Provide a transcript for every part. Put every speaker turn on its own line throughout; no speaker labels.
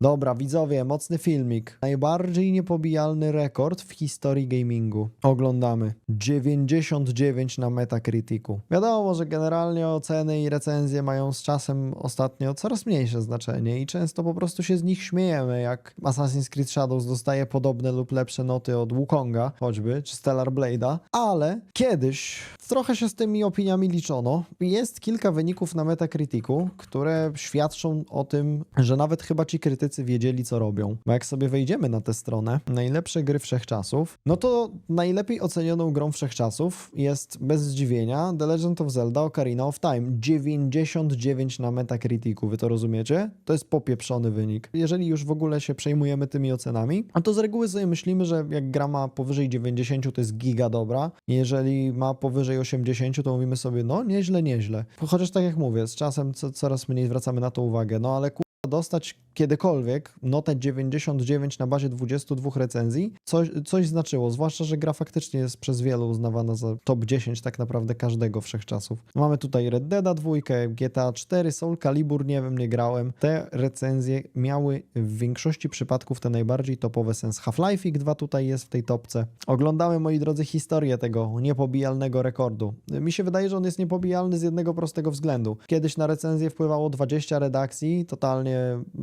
Dobra, widzowie, mocny filmik. Najbardziej niepobijalny rekord w historii gamingu. Oglądamy. 99 na Metacriticu. Wiadomo, że generalnie oceny i recenzje mają z czasem ostatnio coraz mniejsze znaczenie i często po prostu się z nich śmiejemy, jak Assassin's Creed Shadows dostaje podobne lub lepsze noty od Wukonga, choćby, czy Stellar Blade'a, ale kiedyś trochę się z tymi opiniami liczono. Jest kilka wyników na Metacriticu, które świadczą o tym, że nawet chyba ci krytycy wiedzieli, co robią. Bo jak sobie wejdziemy na tę stronę, najlepsze gry wszechczasów, no to najlepiej ocenioną grą wszechczasów jest bez zdziwienia The Legend of Zelda Ocarina of Time. 99 na Metacriticu, wy to rozumiecie? To jest popieprzony wynik. Jeżeli już w ogóle się przejmujemy tymi ocenami, a to z reguły sobie myślimy, że jak gra ma powyżej 90, to jest giga dobra. Jeżeli ma powyżej 80, to mówimy sobie, no nieźle, nieźle. Chociaż tak jak mówię, z czasem co, coraz mniej zwracamy na to uwagę. No ale dostać kiedykolwiek notę 99 na bazie 22 recenzji, coś, coś znaczyło, zwłaszcza, że gra faktycznie jest przez wielu uznawana za top 10 tak naprawdę każdego wszechczasów. Mamy tutaj Red Deada 2, GTA 4, Soul Calibur, nie wiem, nie grałem. Te recenzje miały w większości przypadków te najbardziej topowe sens. Half-Life 2 tutaj jest w tej topce. Oglądamy, moi drodzy, historię tego niepobijalnego rekordu. Mi się wydaje, że on jest niepobijalny z jednego prostego względu. Kiedyś na recenzję wpływało 20 redakcji, totalnie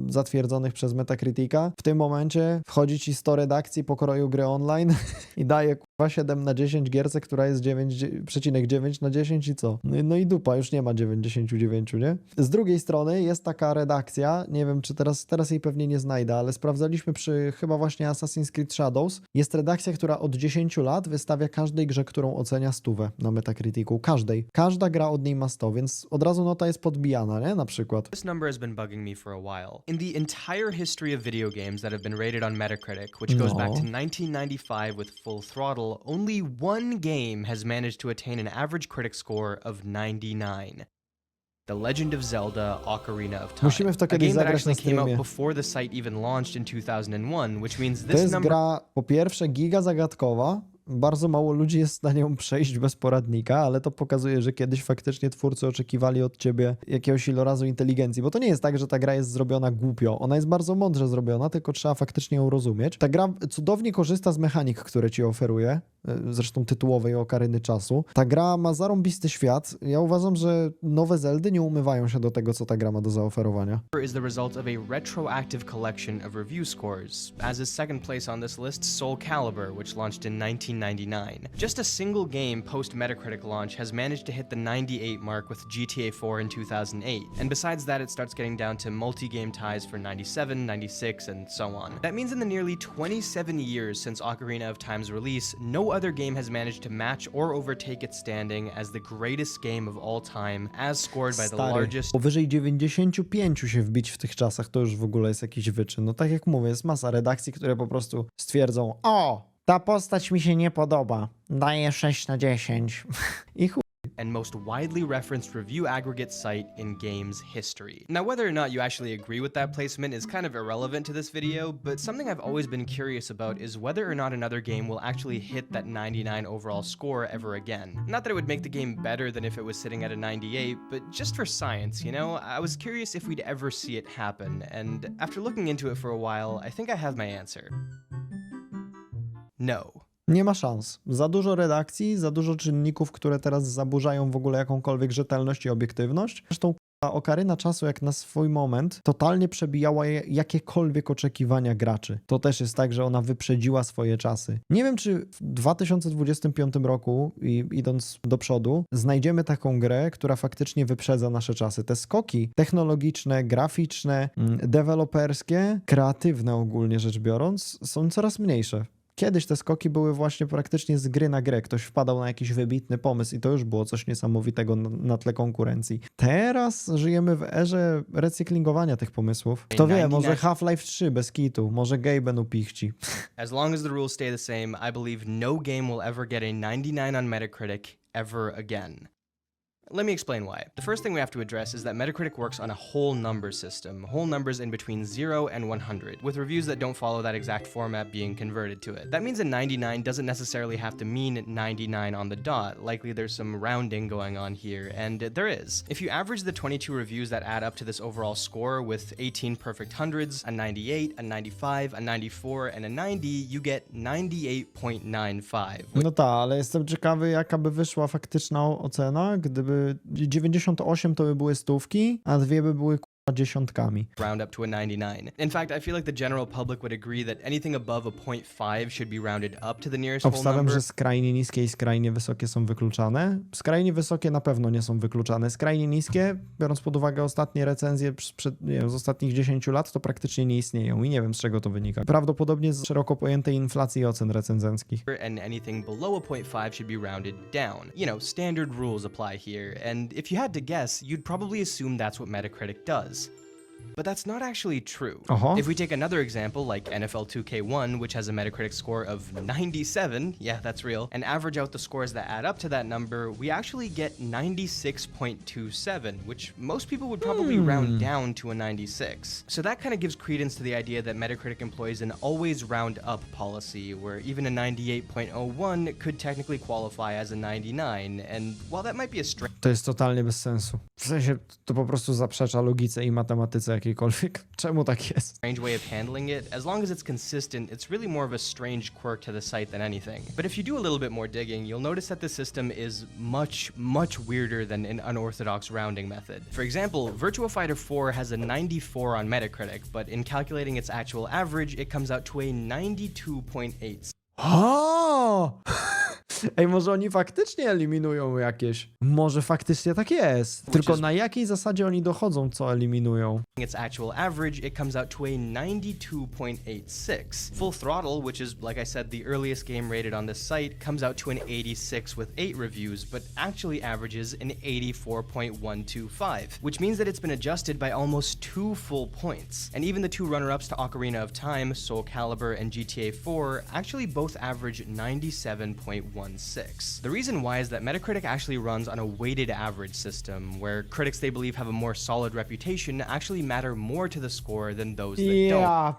zatwierdzonych przez Metacritica. W tym momencie wchodzi ci 100 redakcji pokroju gry online i daje kurwa 7 na 10 gierce, która jest 9,9 na 10 i co? No, i- no i dupa, już nie ma 99, nie? Z drugiej strony jest taka redakcja, nie wiem czy teraz, teraz jej pewnie nie znajdę, ale sprawdzaliśmy przy chyba właśnie Assassin's Creed Shadows. Jest redakcja, która od 10 lat wystawia każdej grze, którą ocenia stówę na Metacriticu. Każdej. Każda gra od niej ma 100, więc od razu nota jest podbijana, nie? Na przykład.
This number has been bugging me for a while. In the entire history of video games that have been rated on Metacritic, which goes back to 1995 with Full Throttle, only one game has managed to attain an average critic score of 99. The Legend of Zelda Ocarina of Time.
Musimy w to
a
kiedyś
game that
zagrać na
actually came out before the site even launched in 2001, which means
To
this
jest
number
gra po pierwsze giga zagadkowa. Bardzo mało ludzi jest w stanie ją przejść bez poradnika, ale to pokazuje, że kiedyś faktycznie twórcy oczekiwali od ciebie jakiegoś ilorazu inteligencji, bo to nie jest tak, że ta gra jest zrobiona głupio. Ona jest bardzo mądrze zrobiona, tylko trzeba faktycznie ją rozumieć. Ta gra cudownie korzysta z mechanik, które ci oferuje, y, zresztą tytułowej Okaryny Czasu. Ta gra ma zarąbisty świat. Ja uważam, że nowe Zeldy nie umywają się do tego, co ta gra ma do zaoferowania.
is the result of a retroactive collection of review scores, as is second place on this list Soul Calibur, which launched in 1999. Just a single game post Metacritic launch has managed to hit the 98 mark with GTA 4 in 2008, and besides that, it starts getting down to multi game ties for 97, 96, and so on. That means in the nearly 27 years since Ocarina of Time's release, no other game has managed to match or overtake its standing as the greatest game of all time, as scored by the
Stary,
largest
powyżej 95 się wbić w tych czasach, to już w ogóle jest jakiś wyczyn. No tak jak mówię, jest masa redakcji, które po prostu stwierdzą, o, ta postać mi się nie podoba, daję 6 na 10. I chuj.
and most widely referenced review aggregate site in games history. Now, whether or not you actually agree with that placement is kind of irrelevant to this video, but something I've always been curious about is whether or not another game will actually hit that 99 overall score ever again. Not that it would make the game better than if it was sitting at a 98, but just for science, you know? I was curious if we'd ever see it happen, and after looking into it for a while, I think I have my answer. No.
Nie ma szans. Za dużo redakcji, za dużo czynników, które teraz zaburzają w ogóle jakąkolwiek rzetelność i obiektywność. Zresztą k***a, Okaryna czasu jak na swój moment totalnie przebijała jakiekolwiek oczekiwania graczy. To też jest tak, że ona wyprzedziła swoje czasy. Nie wiem, czy w 2025 roku i idąc do przodu, znajdziemy taką grę, która faktycznie wyprzedza nasze czasy. Te skoki technologiczne, graficzne, mm, deweloperskie, kreatywne ogólnie rzecz biorąc, są coraz mniejsze. Kiedyś te skoki były właśnie praktycznie z gry na grę. Ktoś wpadał na jakiś wybitny pomysł i to już było coś niesamowitego na, tle konkurencji. Teraz żyjemy w erze recyklingowania tych pomysłów. Kto wie, może Half-Life 3 bez kitu, może Gaben upichci.
As long as the rules stay the same, I believe no game will ever get a 99 on Metacritic ever again. Let me explain why. The first thing we have to address is that Metacritic works on a whole number system, whole numbers in between 0 and 100, with reviews that don't follow that exact format being converted to it. That means a 99 doesn't necessarily have to mean 99 on the dot, likely there's some rounding going on here, and there is. If you average the 22 reviews that add up to this overall score with 18 perfect hundreds, a 98, a 95, a 94, and a 90, you get 98.95,
No tak, ale jestem ciekawy, jaka by wyszła faktyczna ocena, gdyby 98 to by były stówki, a dwie by były dziesiątkami.
round up to a 99. In fact, I feel like the general public would agree that anything above a 0.5 should be rounded up to the nearest whole
Obstawiam,
number.
że skrajnie niskie i skrajnie wysokie są wykluczane. Skrajnie wysokie na pewno nie są wykluczane. Skrajnie niskie, biorąc pod uwagę ostatnie recenzje przed, nie wiem, z ostatnich 10 lat, to praktycznie nie istnieją i nie wiem z czego to wynika. Prawdopodobnie z szeroko pojętej inflacji ocen recenzenckich.
and anything below a 0.5 should be rounded down. You know, standard rules apply here, and if you had to guess, you'd probably assume that's what Metacritic does. does. But that's not actually true.
Uh-huh.
If we take another example, like NFL 2K1, which has a Metacritic score of 97, yeah, that's real, and average out the scores that add up to that number, we actually get 96.27, which most people would probably round down to a 96. So that kind of gives credence to the idea that Metacritic employs an always round up policy, where even a 98.01 could technically qualify as a 99, and while that might be a strange
To jest totalnie bez sensu. W sensie to po prostu zaprzecza logice i matematyce jakiejkolwiek. Czemu tak jest?
strange way of handling it. As long as it's consistent, it's really more of a strange quirk to the site than anything. But if you do a little bit more digging, you'll notice that the system is much, much weirder than an unorthodox rounding method. For example, Virtua Fighter 4 has a 94 on Metacritic, but in calculating its actual average, it comes out to a 92.8.
O! Ah! Ej, może oni faktycznie eliminują jakieś. Może faktycznie tak jest. Tylko na jakiej zasadzie oni dochodzą, co eliminują?
its actual average, it comes out to a 92.86. Full Throttle, which is, like I said, the earliest game rated on this site, comes out to an 86 with 8 reviews, but actually averages an 84.125, which means that it's been adjusted by almost two full points. And even the two runner ups to Ocarina of Time, Soul Calibur and GTA 4, actually both average 97.16. The reason why is that Metacritic actually runs on a weighted average system, where critics they believe have a more solid reputation actually matter more to the score than those that don't.
Ja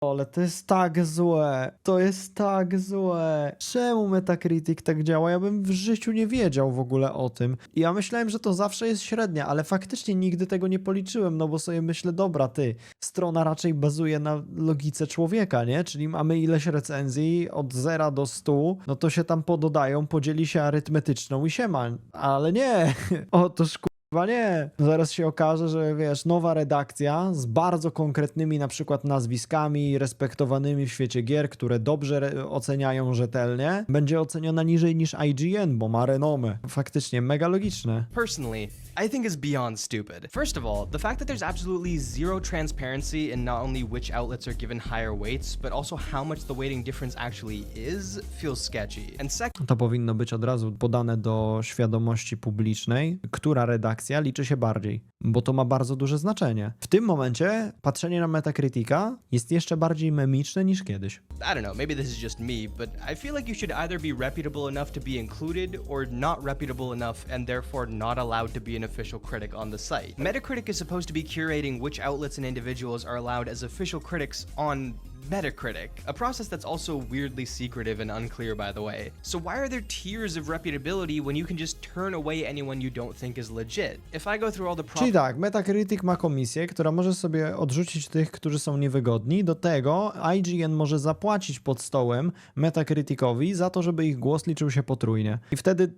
pierdolę, to jest tak złe. To jest tak złe. Czemu Metacritic tak działa? Ja bym w życiu nie wiedział w ogóle o tym. I Ja myślałem, że to zawsze jest średnia, ale faktycznie nigdy tego nie policzyłem, no bo sobie myślę, dobra, ty, strona raczej bazuje na logice człowieka, nie? Czyli mamy ileś recenzji od 0 do 100, no to się tam pododają, podzieli się arytmetyczną i siema. Ale nie, otóż Chyba nie. Zaraz się okaże, że wiesz, nowa redakcja z bardzo konkretnymi na przykład nazwiskami, respektowanymi w świecie gier, które dobrze oceniają rzetelnie, będzie oceniona niżej niż IGN, bo ma renomę. Faktycznie mega logiczne.
personally, I think is beyond stupid. First of all, the fact that there's absolutely zero transparency in not only which outlets are given higher weights, but also how much the weighting difference actually is, feels sketchy. And second,
To powinno być od razu podane do świadomości publicznej, która redakcja liczy się bardziej, bo to ma bardzo duże znaczenie. W tym momencie patrzenie na Metacritica jest jeszcze bardziej memiczne niż kiedyś.
I don't know, maybe this is just me, but I feel like you should either be reputable enough to be included or not reputable enough and therefore not allowed to be an official critic on the site. Metacritic is supposed to be curating which outlets and individuals are allowed as official critics on Metacritic, a process that's also weirdly secretive and unclear, by the way. So, why are there tiers of reputability when you can just turn away anyone you don't think is legit? If I go through all the
Czyli tak, Metacritic ma komisję, która może sobie odrzucić tych, którzy są niewygodni. Do tego IGN może zapłacić pod stołem Metacriticowi za to, żeby ich głos liczył się potrójnie. I wtedy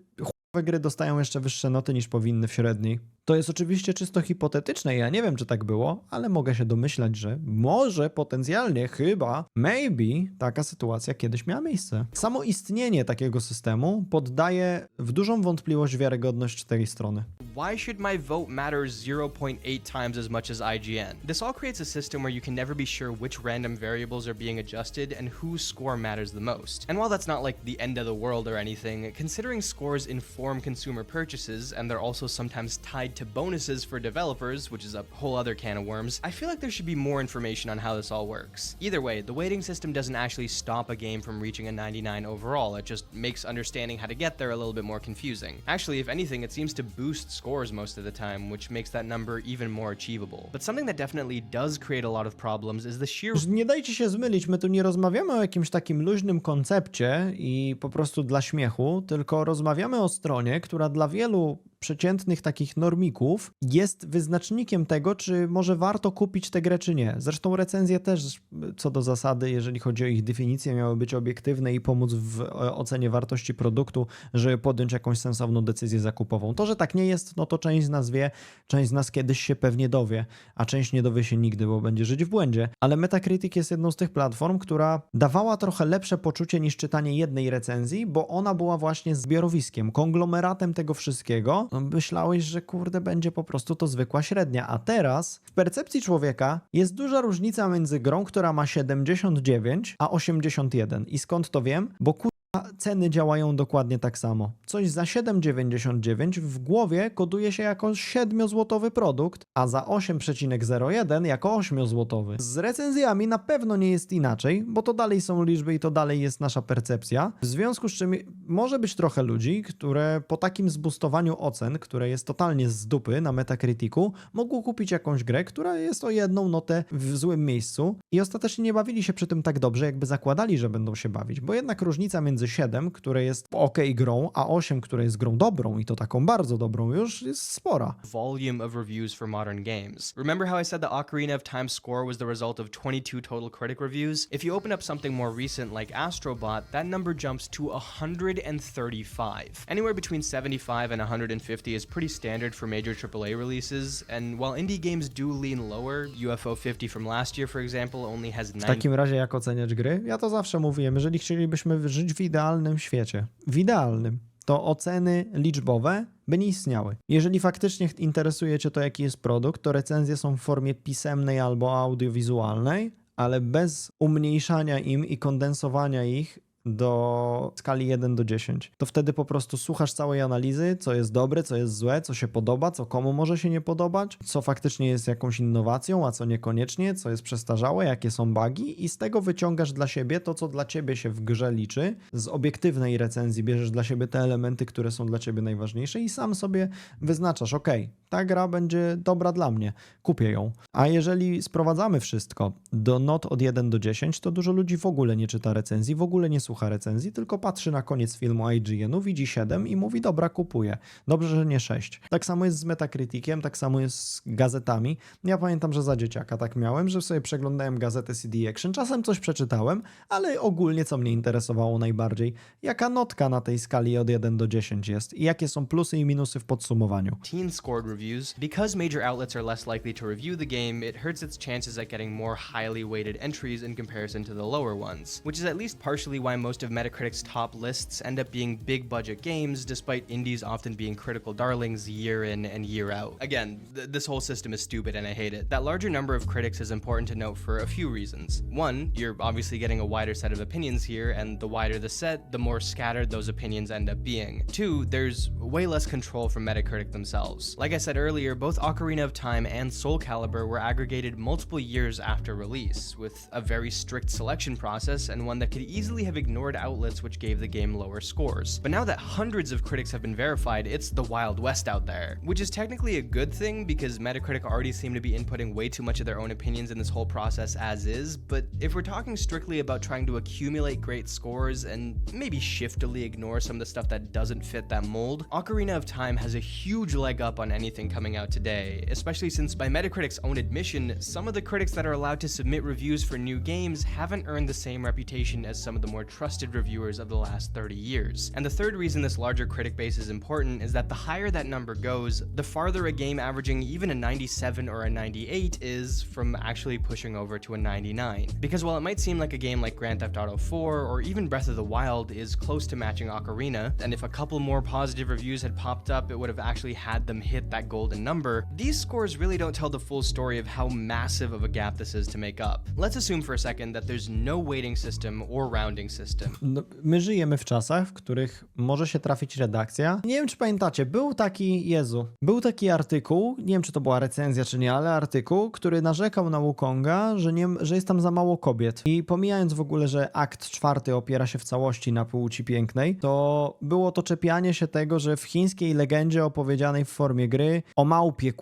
gry dostają jeszcze wyższe noty niż powinny w średniej. To jest oczywiście czysto hipotetyczne, ja nie wiem, czy tak było, ale mogę się domyślać, że może potencjalnie, chyba, maybe taka sytuacja kiedyś miała miejsce. Samo istnienie takiego systemu poddaje w dużą wątpliwość wiarygodność tej strony.
Why should my vote matter 0.8 times as much as IGN? This all creates a system where you can never be sure which random variables are being adjusted and whose score matters the most. And while that's not like the end of the world or anything, considering scores inform consumer purchases and they're also sometimes tied tied to bonuses for developers, which is a whole other can of worms, I feel like there should be more information on how this all works. Either way, the waiting system doesn't actually stop a game from reaching a 99 overall, it just makes understanding how to get there a little bit more confusing. Actually, if anything, it seems to boost scores most of the time, which makes that number even more achievable. But something that definitely does create a lot of problems is the sheer
Nie dajcie się zmylić, my tu nie rozmawiamy o jakimś takim luźnym koncepcie i po prostu dla śmiechu, tylko rozmawiamy o stronie, która dla wielu przeciętnych takich normików jest wyznacznikiem tego, czy może warto kupić tę grę, czy nie. Zresztą recenzje też co do zasady, jeżeli chodzi o ich definicję, miały być obiektywne i pomóc w e, ocenie wartości produktu, żeby podjąć jakąś sensowną decyzję zakupową. To, że tak nie jest, no to część z nas wie, część z nas kiedyś się pewnie dowie, a część nie dowie się nigdy, bo będzie żyć w błędzie. Ale Metacritic jest jedną z tych platform, która dawała trochę lepsze poczucie niż czytanie jednej recenzji, bo ona była właśnie zbiorowiskiem, konglomeratem tego wszystkiego. Myślałeś, że kurde będzie po prostu to zwykła średnia, a teraz w percepcji człowieka jest duża różnica między grą, która ma 79, a 81. I skąd to wiem? Bo. A ceny działają dokładnie tak samo. Coś za 7,99 w głowie koduje się jako 7-złotowy produkt, a za 8,01 jako 8-złotowy. Z recenzjami na pewno nie jest inaczej, bo to dalej są liczby i to dalej jest nasza percepcja. W związku z czym może być trochę ludzi, które po takim zbustowaniu ocen, które jest totalnie z dupy na Metacriticu, mogą kupić jakąś grę, która jest o jedną notę w złym miejscu i ostatecznie nie bawili się przy tym tak dobrze, jakby zakładali, że będą się bawić, bo jednak różnica między 7, które jest ok grą, a 8, które jest grą dobrą i to taką bardzo dobrą już jest spora.
volume of reviews for modern games. Remember how I said the Ocarina of Time score was the result of 22 total critic reviews? If you open up something more recent like Astrobot, that number jumps to 135. Anywhere between 75 and 150 is pretty standard for major AAA releases, and while indie games do lean lower, UFO 50 from last year, for example, only has
W
9
takim razie jak oceniać gry? Ja to zawsze mówiłem, jeżeli chcielibyśmy żyć w idealnym świecie, w idealnym, to oceny liczbowe by nie istniały. Jeżeli faktycznie interesuje Cię to, jaki jest produkt, to recenzje są w formie pisemnej albo audiowizualnej, ale bez umniejszania im i kondensowania ich do skali 1 do 10. To wtedy po prostu słuchasz całej analizy, co jest dobre, co jest złe, co się podoba, co komu może się nie podobać, co faktycznie jest jakąś innowacją, a co niekoniecznie, co jest przestarzałe, jakie są bugi i z tego wyciągasz dla siebie to, co dla ciebie się w grze liczy. Z obiektywnej recenzji bierzesz dla siebie te elementy, które są dla ciebie najważniejsze i sam sobie wyznaczasz, ok, ta gra będzie dobra dla mnie, kupię ją. A jeżeli sprowadzamy wszystko do not od 1 do 10, to dużo ludzi w ogóle nie czyta recenzji, w ogóle nie słucha recenzji, tylko patrzy na koniec filmu IGN-u, widzi 7 i mówi, dobra, kupuję. Dobrze, że nie 6. Tak samo jest z Metacriticiem, tak samo jest z gazetami. Ja pamiętam, że za dzieciaka tak miałem, że sobie przeglądałem gazetę CD Action, czasem coś przeczytałem, ale ogólnie co mnie interesowało najbardziej, jaka notka na tej skali od 1 do 10 jest i jakie są plusy i minusy w podsumowaniu.
teen scored reviews. Because major outlets are less likely to review the game, it hurts its chances at getting more highly weighted entries in comparison to the lower ones, which is at least partially why most of Metacritic's top lists end up being big budget games, despite indies often being critical darlings year in and year out. Again, th- this whole system is stupid and I hate it. That larger number of critics is important to note for a few reasons. One, you're obviously getting a wider set of opinions here, and the wider the set, the more scattered those opinions end up being. Two, there's way less control from Metacritic themselves. Like I said earlier, both Ocarina of Time and Soul Calibur were aggregated multiple years after release, with a very strict selection process and one that could easily have ignored outlets which gave the game lower scores. But now that hundreds of critics have been verified, it's the Wild West out there, which is technically a good thing because Metacritic already seem to be inputting way too much of their own opinions in this whole process as is. But if we're talking strictly about trying to accumulate great scores and maybe shiftily ignore some of the stuff that doesn't fit that mold, Ocarina of Time has a huge leg up on anything coming out today, especially since by Metacritic's own admission, some of the critics that are allowed to submit reviews for new games haven't earned the same reputation as some of the more trusted reviewers of the last 30 years. And the third reason this larger critic base is important is that the higher that number goes, the farther a game averaging even a 97 or a 98 is from actually pushing over to a 99. Because while it might seem like a game like Grand Theft Auto 4 or even Breath of the Wild is close to matching Ocarina, and if a couple more positive reviews had popped up, it would have actually had them hit that golden number, these scores really don't tell the full story of how massive of a gap this is to make up. Let's assume for a second that there's no weighting system or rounding system
No, my żyjemy w czasach, w których może się trafić redakcja. Nie wiem, czy pamiętacie, był taki, Jezu, był taki artykuł, nie wiem, czy to była recenzja, czy nie, ale artykuł, który narzekał na Wukonga, że, nie, że jest tam za mało kobiet. I pomijając w ogóle, że akt czwarty opiera się w całości na płci pięknej, to było to czepianie się tego, że w chińskiej legendzie opowiedzianej w formie gry o małpie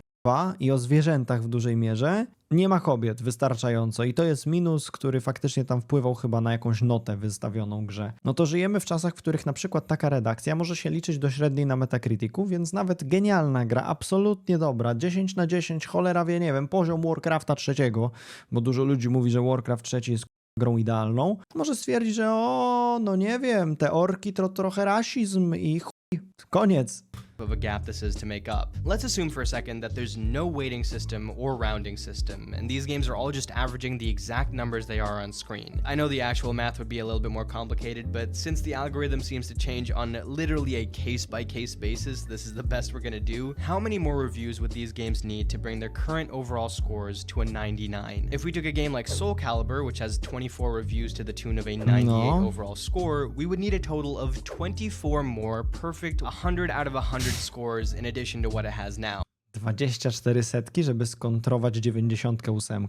i o zwierzętach w dużej mierze nie ma kobiet wystarczająco i to jest minus, który faktycznie tam wpływał chyba na jakąś notę wystawioną grze. No to żyjemy w czasach, w których na przykład taka redakcja może się liczyć do średniej na Metacriticu, więc nawet genialna gra, absolutnie dobra, 10 na 10, cholera wie, nie wiem, poziom Warcrafta trzeciego, bo dużo ludzi mówi, że Warcraft trzeci jest grą idealną, może stwierdzić, że o, no nie wiem, te orki to trochę rasizm i chuj, koniec.
Of a gap this is to make up. Let's assume for a second that there's no weighting system or rounding system, and these games are all just averaging the exact numbers they are on screen. I know the actual math would be a little bit more complicated, but since the algorithm seems to change on literally a case by case basis, this is the best we're gonna do. How many more reviews would these games need to bring their current overall scores to a 99? If we took a game like Soul Calibur, which has 24 reviews to the tune of a 98
No.
overall score, we would need a total of 24 more perfect 100 out of 100 scores in addition to what it has now.
24 setki, żeby skontrować 98.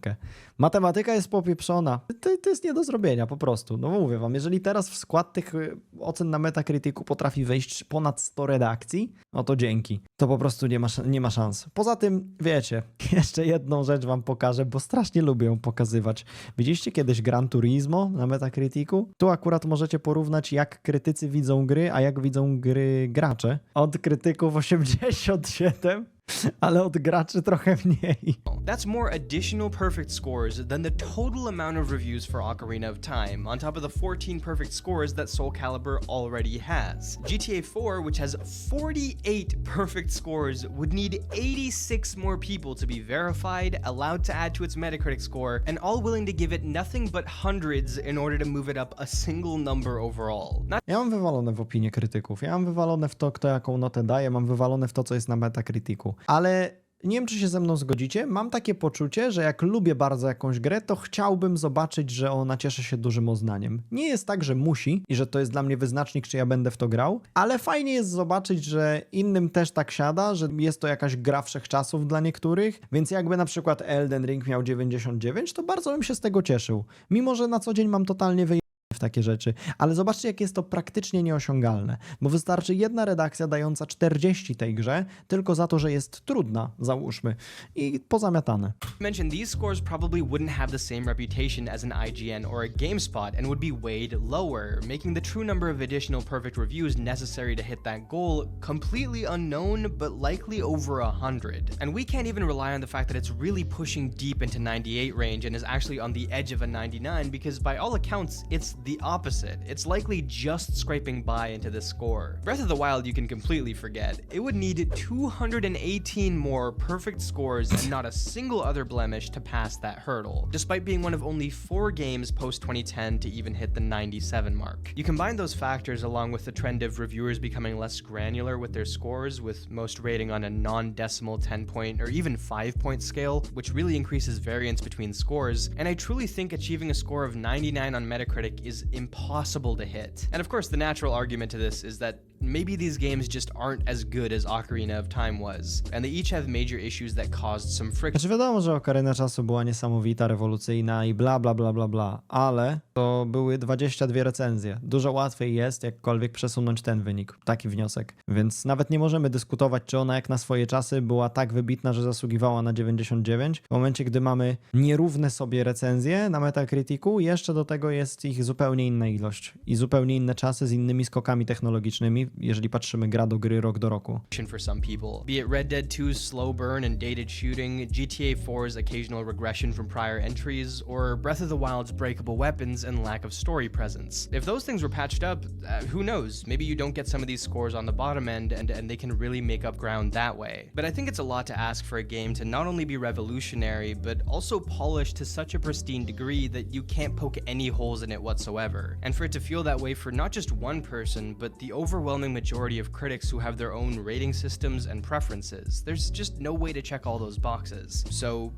Matematyka jest popieprzona. To, to jest nie do zrobienia po prostu. No mówię wam, jeżeli teraz w skład tych y, ocen na Metacriticu potrafi wejść ponad 100 redakcji, no to dzięki. To po prostu nie ma, nie ma szans. Poza tym, wiecie, jeszcze jedną rzecz wam pokażę, bo strasznie lubię ją pokazywać. Widzieliście kiedyś Gran Turismo na Metacriticu? Tu akurat możecie porównać, jak krytycy widzą gry, a jak widzą gry gracze. Od krytyków 87 ale od graczy trochę mniej.
That's more additional perfect scores than the total amount of reviews for Ocarina of Time, on top of the 14 perfect scores that Soul Calibur already has. GTA 4, which has 48 perfect scores, would need 86 more people to be verified, allowed to add to its Metacritic score, and all willing to give it nothing but hundreds in order to move it up a single number overall. Not
Ja mam wywalone w opinię krytyków. Ja mam wywalone w to, kto jaką notę daje, mam wywalone w to, co jest na Metacriticu. Ale nie wiem, czy się ze mną zgodzicie. Mam takie poczucie, że jak lubię bardzo jakąś grę, to chciałbym zobaczyć, że ona cieszy się dużym uznaniem. Nie jest tak, że musi i że to jest dla mnie wyznacznik, czy ja będę w to grał, ale fajnie jest zobaczyć, że innym też tak siada, że jest to jakaś gra wszechczasów dla niektórych, więc jakby na przykład Elden Ring miał 99, to bardzo bym się z tego cieszył. Mimo, że na co dzień mam totalnie wyjęte takie rzeczy. Ale zobaczcie, jak jest to praktycznie nieosiągalne, bo wystarczy jedna redakcja dająca 40 tej grze, tylko za to, że jest trudna, załóżmy, i pozamiatane.
mention these scores probably wouldn't have the same reputation as an IGN or a GameSpot and would be weighed lower, making the true number of additional perfect reviews necessary to hit that goal completely unknown, but likely over a hundred. And we can't even rely on the fact that it's really pushing deep into 98 range and is actually on the edge of a 99 because by all accounts, it's the opposite. It's likely just scraping by into this score. Breath of the Wild you can completely forget. It would need 218 more perfect scores and not a single other blemish to pass that hurdle, despite being one of only four games post 2010 to even hit the 97 mark. You combine those factors along with the trend of reviewers becoming less granular with their scores, with most rating on a non decimal 10 point or even 5 point scale, which really increases variance between scores, and I truly think achieving a score of 99 on Metacritic is impossible to hit. And of course, the natural argument to this is that maybe these games just aren't as good as Ocarina of Time was, and they each have major issues that caused some friction.
Znaczy wiadomo, że Okarina Czasu była niesamowita, rewolucyjna i bla, bla, bla, bla, bla, ale to były 22 recenzje. Dużo łatwiej jest jakkolwiek przesunąć ten wynik, taki wniosek. Więc nawet nie możemy dyskutować, czy ona jak na swoje czasy była tak wybitna, że zasługiwała na 99. W momencie, gdy mamy nierówne sobie recenzje na Metacriticu, jeszcze do tego jest ich zupełnie inna ilość i zupełnie inne czasy z innymi skokami technologicznymi, jeżeli patrzymy gra do gry rok do roku.
for some people. Be it Red Dead 2's slow burn and dated shooting, GTA 4's occasional regression from prior entries, or Breath of the Wild's breakable weapons and lack of story presence. If those things were patched up, uh, who knows? Maybe you don't get some of these scores on the bottom end and, and they can really make up ground that way. But I think it's a lot to ask for a game to not only be revolutionary, but also polished to such a pristine degree that you can't poke any holes in it whatsoever. And for it to feel that way for not just one person, but the overwhelming majority of critics who have their own rating systems and preferences, there's just no way to check all those boxes. So,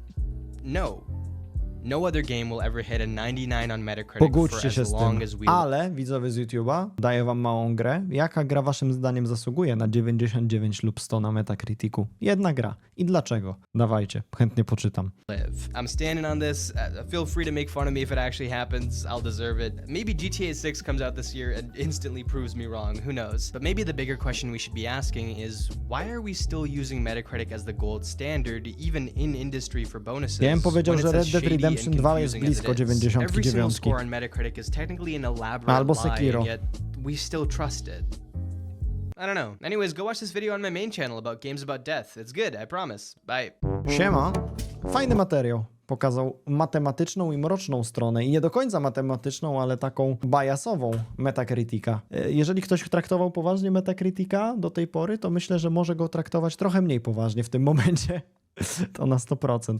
no. No other game will ever hit a 99 on Metacritic for
Pogódźcie
as
się z tym. Ale, widzowie z YouTube'a, daję wam małą grę. Jaka gra waszym zdaniem zasługuje na 99 lub 100 na Metacriticu? Jedna gra. I dlaczego? Dawajcie, chętnie poczytam.
live. I'm standing on this. Uh, feel free to make fun of me if it actually happens. I'll deserve it. Maybe GTA 6 comes out this year and instantly proves me wrong. Who knows? But maybe the bigger question we should be asking is why are we still using Metacritic as the gold standard, even in industry for bonuses?
Ja bym powiedział, że Red Dead
and
Redemption 2 jest blisko
is?
99.
Every single score on Metacritic is technically an elaborate
Albo Sekiro.
and yet we still trust it. I don't know. Anyways, go watch this video on my main channel about games about death. It's good, I promise. Bye.
Siema. Fajny materiał. Pokazał matematyczną i mroczną stronę. I nie do końca matematyczną, ale taką biasową Metacritica. E, Jeżeli ktoś traktował poważnie Metacritica do tej pory, to myślę, że może go traktować trochę mniej poważnie w tym momencie. To na 100%.